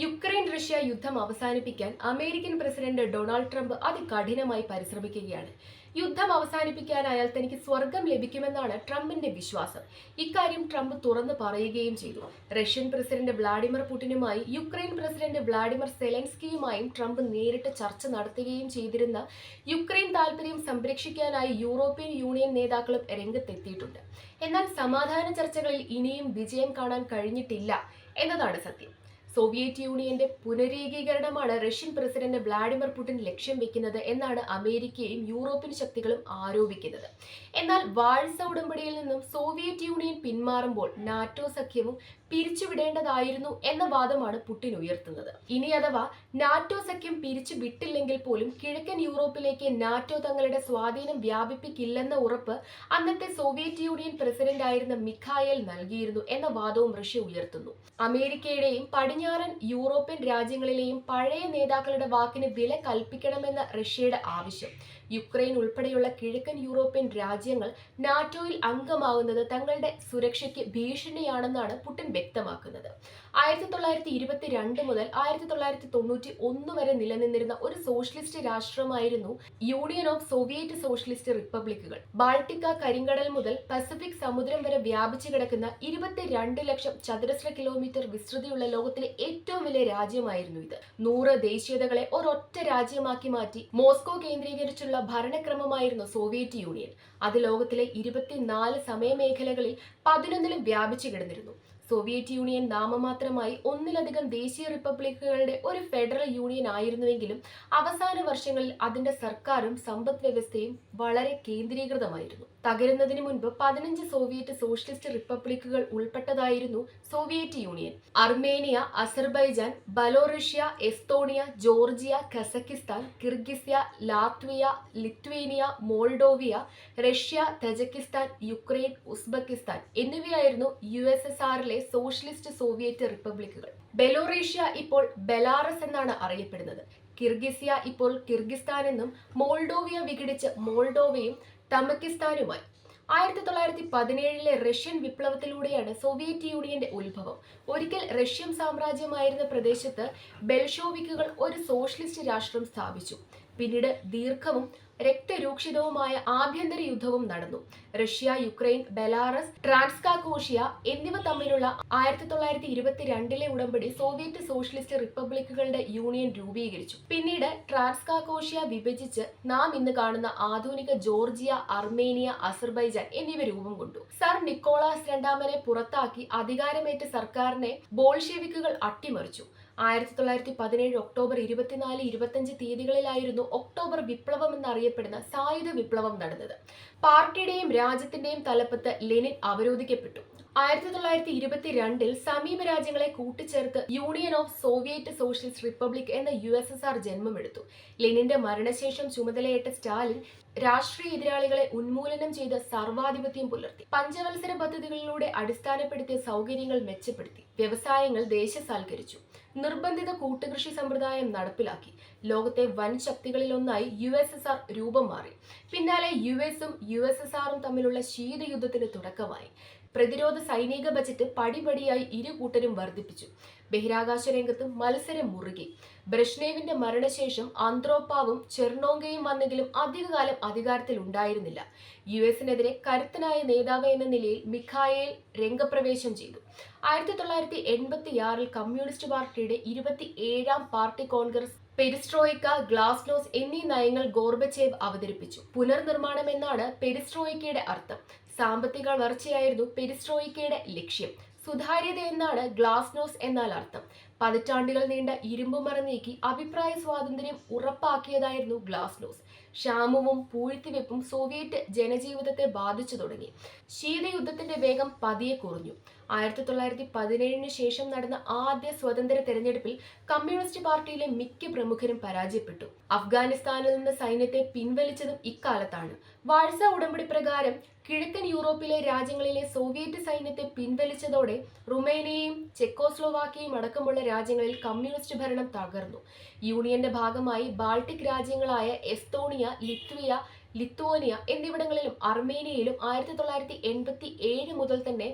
Ukraine Russia യുദ്ധം അവസാനിപ്പിക്കാൻ American president Donald Trump അതികഠിനമായി പരിശ്രമിക്കുകയാണ്. യുദ്ധം അവസാനിപ്പിക്കാനായാൽ തനിക്ക് സ്വർഗം ലഭിക്കുമെന്നാണ് ട്രംപിന്റെ വിശ്വാസം. ഇക്കാര്യം ട്രംപ് തുറന്നു പറയുകയും ചെയ്തു. റഷ്യൻ പ്രസിഡന്റ് വ്ളാഡിമിർ പുടിനുമായി യുക്രൈൻ പ്രസിഡന്റ് വ്ളാഡിമിർ സെലൻസ്കിയുമായും ട്രംപ് നേരിട്ട് ചർച്ച നടത്തുകയും ചെയ്തിരുന്ന യുക്രൈൻ താൽപര്യം സംരക്ഷിക്കാനായി യൂറോപ്യൻ യൂണിയൻ നേതാക്കളും രംഗത്തെത്തിയിട്ടുണ്ട്. എന്നാൽ സമാധാന ചർച്ചകളിൽ ഇനിയും വിജയം കാണാൻ കഴിഞ്ഞിട്ടില്ല എന്നതാണ് സത്യം. സോവിയറ്റ് യൂണിയന്റെ പുനരേകീകരണമാണ് റഷ്യൻ പ്രസിഡന്റ് വ്ളാഡിമിർ പുടിൻ ലക്ഷ്യം വെക്കുന്നത് എന്നാണ് അമേരിക്കയും യൂറോപ്യൻ ശക്തികളും ആരോപിക്കുന്നത്. എന്നാൽ വാഴ്സ ഉടമ്പടിയിൽ നിന്നും സോവിയറ്റ് യൂണിയൻ പിന്മാറുമ്പോൾ നാറ്റോ സഖ്യവും പിരിച്ചുവിടേണ്ടതായിരുന്നു എന്ന വാദമാണ് പുടിൻ ഉയർത്തുന്നത്. ഇനി അഥവാ നാറ്റോ സഖ്യം പിരിച്ചു വിട്ടില്ലെങ്കിൽ പോലും കിഴക്കൻ യൂറോപ്പിലേക്ക് നാറ്റോ തങ്ങളുടെ സ്വാധീനം വ്യാപിപ്പിക്കില്ലെന്ന ഉറപ്പ് അന്നത്തെ സോവിയറ്റ് യൂണിയൻ പ്രസിഡന്റ് ആയിരുന്ന മിഖായേൽ നൽകിയിരുന്നു എന്ന വാദവും റഷ്യ ഉയർത്തുന്നു. അമേരിക്കയുടെയും പടിഞ്ഞാറൻ യൂറോപ്യൻ രാജ്യങ്ങളിലെയും പഴയ നേതാക്കളുടെ വാക്കിന് വില കൽപ്പിക്കണമെന്ന റഷ്യയുടെ ആവശ്യം. യുക്രൈൻ ഉൾപ്പെടെയുള്ള കിഴക്കൻ യൂറോപ്യൻ രാജ്യങ്ങൾ നാറ്റോയിൽ അംഗമാവുന്നത് തങ്ങളുടെ സുരക്ഷയ്ക്ക് ഭീഷണിയാണെന്നാണ് പുടിൻ വ്യക്തമാക്കുന്നത്. ആയിരത്തി തൊള്ളായിരത്തി ഇരുപത്തിരണ്ട് മുതൽ ആയിരത്തി തൊള്ളായിരത്തി തൊണ്ണൂറ്റി ഒന്ന് വരെ നിലനിന്നിരുന്ന ഒരു സോഷ്യലിസ്റ്റ് രാഷ്ട്രമായിരുന്നു യൂണിയൻ ഓഫ് സോവിയറ്റ് സോഷ്യലിസ്റ്റ് റിപ്പബ്ലിക്കുകൾ. ബാൾട്ടിക്ക കരിങ്കടൽ മുതൽ പസഫിക് സമുദ്രം വരെ വ്യാപിച്ചു കിടക്കുന്ന ഇരുപത്തിരണ്ട് ലക്ഷം ചതുരശ്ര കിലോമീറ്റർ വിസ്തൃതിയുള്ള ലോകത്തിലെ ഏറ്റവും വലിയ രാജ്യമായിരുന്നു ഇത്. നൂറ് ദേശീയതകളെ ഒരൊറ്റ രാജ്യമാക്കി മാറ്റി മോസ്കോ കേന്ദ്രീകരിച്ചുള്ള ഭരണക്രമമായിരുന്നു സോവിയറ്റ് യൂണിയൻ. അത് ലോകത്തിലെ ഇരുപത്തിനാല് സമയമേഖലകളിൽ പതിനൊന്നിലും വ്യാപിച്ചു കിടന്നിരുന്നു. സോവിയറ്റ് യൂണിയൻ നാമമാത്രമായി ഒന്നിലധികം ദേശീയ റിപ്പബ്ലിക്കുകളുടെ ഒരു ഫെഡറൽ യൂണിയൻ ആയിരുന്നുവെങ്കിലും അവസാന വർഷങ്ങളിൽ അതിന്റെ സർക്കാരും സമ്പദ് വ്യവസ്ഥയും വളരെ കേന്ദ്രീകൃതമായിരുന്നു. തകരുന്നതിന് മുൻപ് പതിനഞ്ച് സോവിയറ്റ് സോഷ്യലിസ്റ്റ് റിപ്പബ്ലിക്കുകൾ ഉൾപ്പെട്ടതായിരുന്നു Soviet Union. Armenia Azerbaijan Belorussia Estonia Georgia Kazakhstan Kirghizia Latvia Lithuania Moldovia Russia Tajikistan Ukraine Uzbekistan എന്നിവയായിരുന്നു യു എസ് എസ് ആറിലെ സോഷ്യലിസ്റ്റ് സോവിയറ്റ് റിപ്പബ്ലിക്കുകൾ. ബെലോറേഷ്യ ഇപ്പോൾ ബെലാറസ് എന്നാണ് അറിയപ്പെടുന്നത്. കിർഗിസ്യ ഇപ്പോൾ കിർഗിസ്ഥാൻ എന്നും മോൾഡോവിയ വിഘടിച്ച് മോൾഡോവയും തമക്കിസ്ഥാനുമായി. ആയിരത്തി തൊള്ളായിരത്തി പതിനേഴിലെ റഷ്യൻ വിപ്ലവത്തിലൂടെയാണ് സോവിയറ്റ് യൂണിയന്റെ ഉത്ഭവം. ഒരിക്കൽ റഷ്യൻ സാമ്രാജ്യമായിരുന്ന പ്രദേശത്ത് ബെൽഷോവിക്കുകൾ ഒരു സോഷ്യലിസ്റ്റ് രാഷ്ട്രം സ്ഥാപിച്ചു. പിന്നീട് ദീർഘവും രക്തരൂക്ഷിതവുമായ ആഭ്യന്തര യുദ്ധവും നടന്നു. റഷ്യ യുക്രൈൻ ബെലാറസ് ട്രാൻസ്കാകോഷ്യ എന്നിവ തമ്മിലുള്ള ആയിരത്തി തൊള്ളായിരത്തി ഇരുപത്തിരണ്ടിലെ ഉടമ്പടി സോവിയറ്റ് സോഷ്യലിസ്റ്റ് റിപ്പബ്ലിക്കുകളുടെ യൂണിയൻ രൂപീകരിച്ചു. പിന്നീട് ട്രാൻസ്കാകോഷ്യ വിഭജിച്ച് നാം ഇന്ന് കാണുന്ന ആധുനിക ജോർജിയ അർമേനിയ അസർബൈജാൻ എന്നിവ രൂപം കൊണ്ടു. സർ നിക്കോളാസ് രണ്ടാമനെ പുറത്താക്കി അധികാരമേറ്റ സർക്കാരിനെ ബോൾഷെവിക്കുകൾ അട്ടിമറിച്ചു. ആയിരത്തി തൊള്ളായിരത്തി പതിനേഴ് ഒക്ടോബർ ഇരുപത്തിനാല് ഇരുപത്തഞ്ച് തീയതികളിലായിരുന്നു ഒക്ടോബർ വിപ്ലവം എന്നറിയപ്പെടുന്ന സായുധ വിപ്ലവം നടന്നത്. പാർട്ടിയുടെയും രാജ്യത്തിന്റെയും തലപ്പത്ത് ലെനിൻ അവരോധിക്കപ്പെട്ടു. ആയിരത്തി തൊള്ളായിരത്തി ഇരുപത്തിരണ്ടിൽ സമീപ രാജ്യങ്ങളെ കൂട്ടിച്ചേർത്ത് Union of Soviet Socialist Republic എന്ന യു എസ് എസ് ആർ ജന്മമെടുത്തു. ലെനിന്റെ മരണശേഷം ചുമതലയേറ്റ സ്റ്റാലിൻ രാഷ്ട്രീയ എതിരാളികളെ ഉന്മൂലനം ചെയ്ത് സർവാധിപത്യം പുലർത്തി. പഞ്ചവത്സര പദ്ധതികളിലൂടെ അടിസ്ഥാനപ്പെടുത്തിയ സൗകര്യങ്ങൾ മെച്ചപ്പെടുത്തി. വ്യവസായങ്ങൾ ദേശസാൽക്കരിച്ചു നിർബന്ധിത കൂട്ടുകൃഷി സമ്പ്രദായം നടപ്പിലാക്കി. ലോകത്തെ വൻ ശക്തികളിലൊന്നായി യു എസ് എസ് ആർ രൂപം മാറി. പിന്നാലെ യു എസും യു എസ് എസ് ആറും തമ്മിലുള്ള ശീതയുദ്ധത്തിന് തുടക്കമായി. പ്രതിരോധ സൈനിക ബജറ്റ് പടിപടിയായി ഇരു കൂട്ടരും വർദ്ധിപ്പിച്ചു. ബഹിരാകാശ രംഗത്ത് മത്സരം മുറുകി. ബ്രഷ്നേവിന്റെ മരണശേഷം ആന്ത്രോപ്പാവും ചെർണോങ്കയും വന്നെങ്കിലും അധികകാലം അധികാരത്തിൽ ഉണ്ടായിരുന്നില്ല യു എസിനെതിരെ കരുത്തനായ നേതാവ് എന്ന നിലയിൽ മിഖായേൽ രംഗപ്രവേശം ചെയ്തു. ആയിരത്തി തൊള്ളായിരത്തി എൺപത്തിയാറിൽ കമ്മ്യൂണിസ്റ്റ് പാർട്ടിയുടെ ഇരുപത്തി ഏഴാം പാർട്ടി കോൺഗ്രസ് പെരിസ്ട്രോയിക്ക ഗ്ലാസ്നോസ് എന്നീ നയങ്ങൾ ഗോർബച്ചേവ് അവതരിപ്പിച്ചു. പുനർനിർമ്മാണം എന്നാണ് പെരിസ്ട്രോയിക്കയുടെ അർത്ഥം. സാമ്പത്തിക വളർച്ചയായിരുന്നു പെരിസ്ട്രോയിക്കയുടെ ലക്ഷ്യം. സുതാര്യത എന്നാണ് ഗ്ലാസ്നോസ് എന്നാൽ അർത്ഥം. പതിറ്റാണ്ടുകൾ നീണ്ട ഇരുമ്പുമറ നീക്കി അഭിപ്രായ സ്വാതന്ത്ര്യം ഉറപ്പാക്കിയതായിരുന്നു ഗ്ലാസ്നോസ്. ക്ഷാമവും പൂഴ്ത്തിവെപ്പും സോവിയറ്റ് ജനജീവിതത്തെ ബാധിച്ചു തുടങ്ങി. ശീതയുദ്ധത്തിന്റെ വേഗം പതിയെ കുറഞ്ഞു. ആയിരത്തി തൊള്ളായിരത്തി പതിനേഴിന് ശേഷം നടന്ന ആദ്യ സ്വതന്ത്ര തെരഞ്ഞെടുപ്പിൽ കമ്മ്യൂണിസ്റ്റ് പാർട്ടിയിലെ മിക്ക പ്രമുഖരും പരാജയപ്പെട്ടു. അഫ്ഗാനിസ്ഥാനിൽ നിന്ന് സൈന്യത്തെ പിൻവലിച്ചതും ഇക്കാലത്താണ്. വാഴ്സ ഉടമ്പടി പ്രകാരം കിഴക്കൻ യൂറോപ്പിലെ രാജ്യങ്ങളിലെ സോവിയറ്റ് സൈന്യത്തെ പിൻവലിച്ചതോടെ റുമേനിയയും ചെക്കോസ്ലോവാക്കിയയും അടക്കമുള്ള രാജ്യങ്ങളിൽ കമ്മ്യൂണിസ്റ്റ് ഭരണം തകർന്നു. യൂണിയന്റെ ഭാഗമായി ബാൾട്ടിക് രാജ്യങ്ങളായ എസ്തോണിയ ലിത്വിയ ലിത്വാനിയ എന്നിവിടങ്ങളിലും അർമേനിയയിലും ആയിരത്തി തൊള്ളായിരത്തി എൺപത്തി ഏഴ് മുതൽ തന്നെ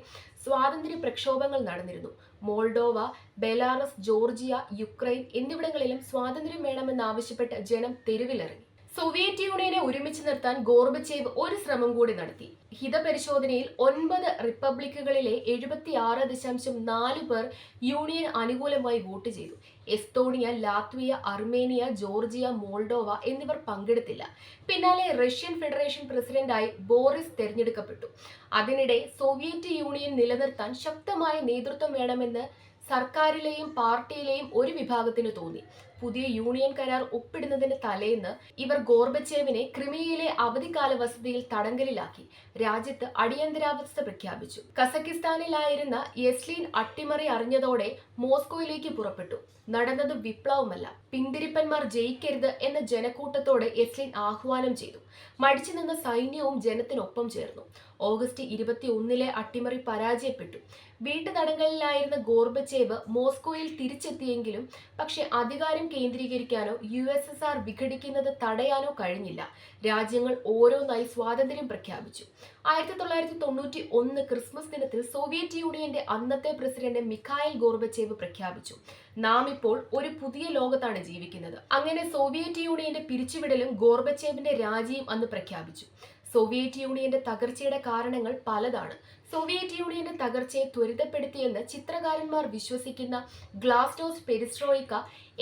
സ്വാതന്ത്ര്യ പ്രക്ഷോഭങ്ങൾ നടന്നിരുന്നു. മോൾഡോവ ബെലാറസ് ജോർജിയ യുക്രൈൻ എന്നിവിടങ്ങളിലും സ്വാതന്ത്ര്യം വേണമെന്നാവശ്യപ്പെട്ട് ജനം തെരുവിലിറങ്ങി. സോവിയറ്റ് യൂണിയനെ ഒരുമിച്ച് നിർത്താൻ ഗോർബച്ചേവ് ഒരു ശ്രമം കൂടി നടത്തി. ഹിതപരിശോധനയിൽ ഒൻപത് റിപ്പബ്ലിക്കുകളിലെ എഴുപത്തി ആറ് ദശാംശം നാല് പേർ യൂണിയൻ അനുകൂലമായി വോട്ട് ചെയ്തു. Estonia Latvia Armenia Georgia Moldova എന്നിവർ പങ്കെടുത്തില്ല. പിന്നാലെ റഷ്യൻ ഫെഡറേഷൻ പ്രസിഡന്റായി ബോറിസ് തെരഞ്ഞെടുക്കപ്പെട്ടു. അതിനിടെ സോവിയറ്റ് യൂണിയൻ നിലനിർത്താൻ ശക്തമായ നേതൃത്വം വേണമെന്ന് സർക്കാരിലെയും പാർട്ടിയിലെയും ഒരു വിഭാഗത്തിന് തോന്നി. പുതിയ യൂണിയൻ കരാർ ഒപ്പിടുന്നതിന് തലേന്ന് ഇവർ ഗോർബച്ചേവിനെ ക്രിമിയയിലെ അവധിക്കാല വസതിയിൽ തടങ്കലിലാക്കി. രാജ്യത്ത് അടിയന്തരാവസ്ഥ പ്രഖ്യാപിച്ചു. കസക്കിസ്ഥാനിലായിരുന്ന യെസ്ലീൻ അട്ടിമറി അറിഞ്ഞതോടെ മോസ്കോയിലേക്ക് പുറപ്പെട്ടു. നടന്നത് വിപ്ലവമല്ല. പിന്തിരിപ്പന്മാർ ജയിക്കരുത് എന്ന ജനക്കൂട്ടത്തോടെ യെസ്ലിൻ ആഹ്വാനം ചെയ്തു. മടിച്ചു നിന്ന സൈന്യവും ജനത്തിനൊപ്പം ചേർന്നു. ഓഗസ്റ്റ് ഇരുപത്തി ഒന്നിലെ അട്ടിമറി പരാജയപ്പെട്ടു. വീട്ടുതടങ്കലിലായിരുന്ന ഗോർബച്ചേവ് മോസ്കോയിൽ തിരിച്ചെത്തിയെങ്കിലും പക്ഷെ അധികാരം കേന്ദ്രീകരിക്കാനോ യു എസ് എസ് ആർ വിഘടിക്കുന്നത് തടയാനോ കഴിഞ്ഞില്ല. രാജ്യങ്ങൾ ഓരോന്നായി സ്വാതന്ത്ര്യം പ്രഖ്യാപിച്ചു. ആയിരത്തി തൊള്ളായിരത്തി തൊണ്ണൂറ്റി ഒന്ന് ക്രിസ്മസ് ദിനത്തിൽ സോവിയറ്റ് യൂണിയന്റെ അന്നത്തെ പ്രസിഡന്റ് മിഖായൽ ഗോർബച്ചേവ് പ്രഖ്യാപിച്ചു. നാം ഇപ്പോൾ ഒരു പുതിയ ലോകത്താണ് ജീവിക്കുന്നത്. അങ്ങനെ സോവിയറ്റ് യൂണിയന്റെ പിരിച്ചുവിടലും ഗോർബച്ചേവിന്റെ രാജിയും അന്ന് പ്രഖ്യാപിച്ചു. സോവിയറ്റ് യൂണിയന്റെ തകർച്ചയുടെ കാരണങ്ങൾ പലതാണ്. സോവിയറ്റ് യൂണിയന്റെ തകർച്ചയെ ത്വരിതപ്പെടുത്തിയെന്ന് ചിത്രകാരന്മാർ വിശ്വസിക്കുന്ന ഗ്ലാസ്നോസ് പെരിസ്ട്രോയിക്ക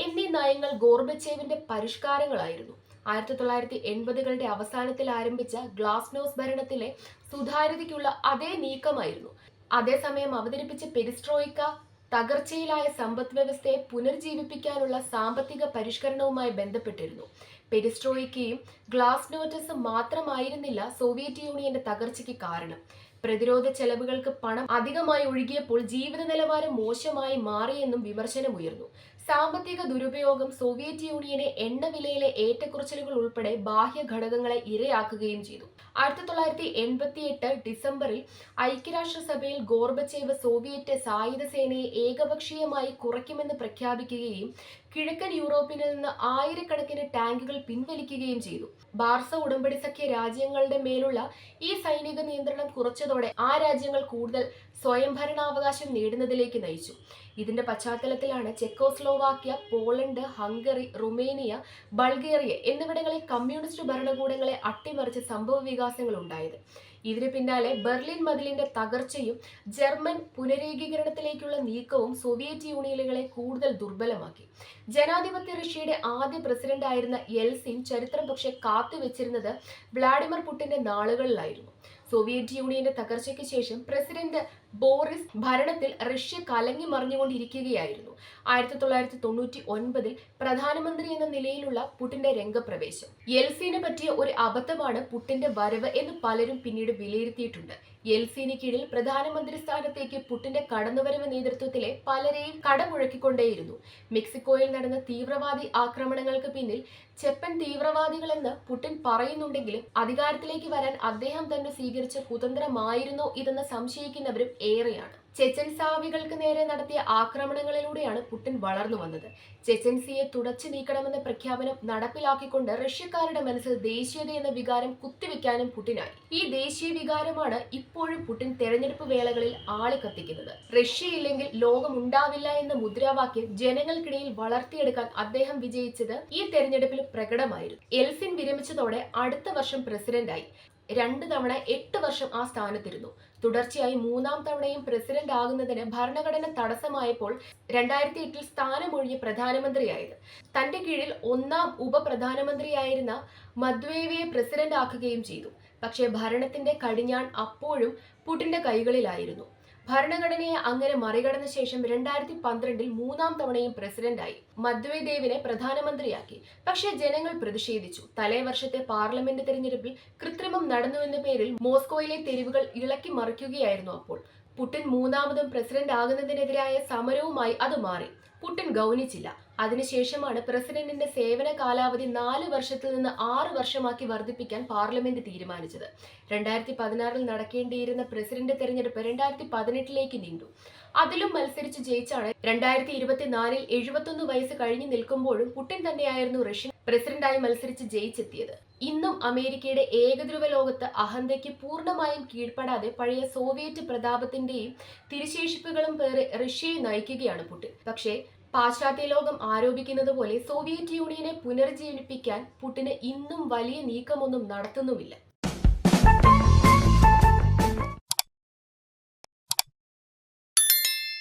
എന്നീ നയങ്ങൾ ഗോർബച്ചേവിന്റെ പരിഷ്കാരങ്ങളായിരുന്നു. ആയിരത്തി തൊള്ളായിരത്തി എൺപതുകളുടെ അവസാനത്തിൽ ആരംഭിച്ച ഗ്ലാസ്നോസ് ഭരണത്തിലെ സുതാര്യതയ്ക്കുള്ള അതേ നീക്കമായിരുന്നു. അതേസമയം അവതരിപ്പിച്ച പെരിസ്ട്രോയിക്ക തകർച്ചയിലായ സമ്പദ് വ്യവസ്ഥയെ പുനർജീവിപ്പിക്കാനുള്ള സാമ്പത്തിക പരിഷ്കരണവുമായി ബന്ധപ്പെട്ടിരുന്നു. പെരിസ്ട്രോയിക്കയും ഗ്ലാസ് നോട്ടസും മാത്രമായിരുന്നില്ല സോവിയറ്റ് യൂണിയന്റെ തകർച്ചയ്ക്ക് കാരണം. പ്രതിരോധ ചെലവുകൾക്ക് പണം അധികമായി ഒഴുകിയപ്പോൾ ജീവിത നിലവാരം മോശമായി മാറിയെന്നും വിമർശനമുയർന്നു. സാമ്പത്തിക ദുരുപയോഗം സോവിയറ്റ് യൂണിയനെ എണ്ണവിലയിലെ ഏറ്റക്കുറച്ചിലുകൾ ഉൾപ്പെടെ ബാഹ്യ ഘടകങ്ങളെ ഇരയാക്കുകയും ചെയ്തു. ആയിരത്തി തൊള്ളായിരത്തി എൺപത്തി എട്ട് ഡിസംബറിൽ ഐക്യരാഷ്ട്രസഭയിൽ ഗോർബച്ചേവ് സോവിയറ്റ് സായുധ സേനയെ ഏകപക്ഷീയമായി കുറയ്ക്കുമെന്ന് പ്രഖ്യാപിക്കുകയും കിഴക്കൻ യൂറോപ്പിൽ നിന്ന് ആയിരക്കണക്കിന് ടാങ്കുകൾ പിൻവലിക്കുകയും ചെയ്തു. ബാർസ ഉടമ്പടി സഖ്യ രാജ്യങ്ങളുടെ മേലുള്ള ഈ സൈനിക നിയന്ത്രണം കുറച്ചതോടെ ആ രാജ്യങ്ങൾ കൂടുതൽ സ്വയംഭരണാവകാശം നേടുന്നതിലേക്ക് നയിച്ചു. ഇതിന്റെ പശ്ചാത്തലത്തിലാണ് Czechoslovakia Poland Hungary Romania Bulgaria എന്നിവിടങ്ങളിൽ കമ്മ്യൂണിസ്റ്റ് ഭരണകൂടങ്ങളെ അട്ടിമറിച്ച് സംഭവ വികാസങ്ങൾ ഉണ്ടായത്. ഇതിന് പിന്നാലെ ബെർലിൻ മതിലിന്റെ തകർച്ചയും ജർമ്മൻ പുനരേകീകരണത്തിലേക്കുള്ള നീക്കവും സോവിയറ്റ് യൂണിയനുകളെ കൂടുതൽ ദുർബലമാക്കി. ജനാധിപത്യ റഷ്യയുടെ ആദ്യ പ്രസിഡന്റ് ആയിരുന്ന എൽസിൻ ചരിത്രം പക്ഷെ കാത്തുവെച്ചിരുന്നത് വ്ളാഡിമിർ പുട്ടിന്റെ നാളുകളിലായിരുന്നു. സോവിയറ്റ് യൂണിയന്റെ തകർച്ചയ്ക്ക് ശേഷം പ്രസിഡന്റ് ബോറിസ് ഭരണത്തിൽ റഷ്യ കലങ്ങി മറിഞ്ഞുകൊണ്ടിരിക്കുകയായിരുന്നു. ആയിരത്തി തൊള്ളായിരത്തി തൊണ്ണൂറ്റി ഒൻപതിൽ പ്രധാനമന്ത്രി എന്ന നിലയിലുള്ള പുട്ടിന്റെ രംഗപ്രവേശം. യെൽസീനെ പറ്റിയ ഒരു അബദ്ധമാണ് പുട്ടിന്റെ വരവ് എന്ന് പലരും പിന്നീട് വിലയിരുത്തിയിട്ടുണ്ട്. യെൽസീന് കീഴിൽ പ്രധാനമന്ത്രി സ്ഥാനത്തേക്ക് പുട്ടിന്റെ കടന്നുവരവ് നേതൃത്വത്തിലെ പലരെയും കടമുഴക്കിക്കൊണ്ടേയിരുന്നു. മെക്സിക്കോയിൽ നടന്ന തീവ്രവാദി ആക്രമണങ്ങൾക്ക് പിന്നിൽ ചെപ്പൻ തീവ്രവാദികളെന്ന് പുടിൻ പറയുന്നുണ്ടെങ്കിലും അധികാരത്തിലേക്ക് വരാൻ അദ്ദേഹം തന്നെ സ്വീകരിച്ച കുതന്ത്രമായിരുന്നോ ഇതെന്ന് സംശയിക്കുന്നവരും ഏറെയാണ്. ചെച്ചൻസാവികൾക്ക് നേരെ നടത്തിയ ആക്രമണങ്ങളിലൂടെയാണ് പുടിൻ വളർന്നു വന്നത്. ചെച്ചൻസിയെ തുടച്ചു നീക്കണമെന്ന പ്രഖ്യാപനം നടപ്പിലാക്കിക്കൊണ്ട് റഷ്യക്കാരുടെ മനസ്സിൽ ദേശീയത എന്ന വികാരം കുത്തിവെക്കാനും പുടിനായി ഈ ദേശീയ വികാരമാണ് ഇപ്പോഴും പുടിൻ തെരഞ്ഞെടുപ്പ് വേളകളിൽ ആളി ആളിക്കത്തിക്കുന്നത് റഷ്യയില്ലെങ്കിൽ ലോകം ഉണ്ടാവില്ല എന്ന മുദ്രാവാക്യം ജനങ്ങൾക്കിടയിൽ വളർത്തിയെടുക്കാൻ അദ്ദേഹം വിജയിച്ചത് ഈ തെരഞ്ഞെടുപ്പിൽ പ്രകടമായിരുന്നു. എൽസിൻ വിരമിച്ചതോടെ അടുത്ത വർഷം പ്രസിഡന്റായി. രണ്ട് തവണ എട്ട് വർഷം ആ സ്ഥാനത്തിരുന്നു. തുടർച്ചയായി മൂന്നാം തവണയും പ്രസിഡന്റ് ആകുന്നതിന് ഭരണഘടന തടസ്സമായപ്പോൾ രണ്ടായിരത്തി എട്ടിൽ സ്ഥാനമൊഴിഞ്ഞ് പ്രധാനമന്ത്രിയായത്. തന്റെ കീഴിൽ ഒന്നാം ഉപപ്രധാനമന്ത്രിയായിരുന്ന മദ്വേവയെ പ്രസിഡന്റ് ആക്കുകയും ചെയ്തു. പക്ഷേ ഭരണത്തിന്റെ കടിഞ്ഞാൺ അപ്പോഴും പുടിന്റെ കൈകളിലായിരുന്നു. ഭരണഘടനയെ അങ്ങനെ മറികടന്ന ശേഷം രണ്ടായിരത്തി പന്ത്രണ്ടിൽ മൂന്നാം തവണയും പ്രസിഡന്റായി മദ്വേദേവിനെ പ്രധാനമന്ത്രിയാക്കി. പക്ഷേ ജനങ്ങൾ പ്രതിഷേധിച്ചു. തലേ വർഷത്തെ പാർലമെന്റ് തെരഞ്ഞെടുപ്പിൽ കൃത്രിമം നടന്നുവെന്ന പേരിൽ മോസ്കോയിലെ തെരുവുകൾ ഇളക്കി മറിക്കുകയായിരുന്നു അപ്പോൾ. പുടിൻ മൂന്നാമതും പ്രസിഡന്റ് ആകുന്നതിനെതിരായ സമരവുമായി അത് മാറി. പുടിൻ ഗൗനിച്ചില്ല. അതിനുശേഷമാണ് പ്രസിഡന്റിന്റെ സേവന കാലാവധി നാല് വർഷത്തിൽ നിന്ന് ആറ് വർഷമാക്കി വർദ്ധിപ്പിക്കാൻ പാർലമെന്റ് തീരുമാനിച്ചത്. രണ്ടായിരത്തി പതിനാറിൽ നടക്കേണ്ടിയിരുന്ന പ്രസിഡന്റ് തെരഞ്ഞെടുപ്പ് രണ്ടായിരത്തി പതിനെട്ടിലേക്ക് നീണ്ടു. അതിലും മത്സരിച്ച് ജയിച്ചാണ് രണ്ടായിരത്തി ഇരുപത്തിനാലിൽ എഴുപത്തൊന്ന് വയസ്സ് കഴിഞ്ഞു നിൽക്കുമ്പോഴും പുട്ടിൻ തന്നെയായിരുന്നു റഷ്യൻ പ്രസിഡന്റായി മത്സരിച്ച് ജയിച്ചെത്തിയത്. ഇന്നും അമേരിക്കയുടെ ഏകധ്രുവ ലോകത്ത് അഹന്തയ്ക്ക് പൂർണമായും കീഴ്പ്പെടാതെ പഴയ സോവിയറ്റ് പ്രതാപത്തിന്റെയും തിരുശേഷിപ്പുകളും പേറി റഷ്യയെ നയിക്കുകയാണ് പുടിൻ പക്ഷേ പാശ്ചാത്യ ലോകം ആരോപിക്കുന്നത് പോലെ സോവിയറ്റ് യൂണിയനെ പുനർജീവിപ്പിക്കാൻ പുടിന് ഇന്നും വലിയ നീക്കമൊന്നും നടത്തുന്നുമില്ല.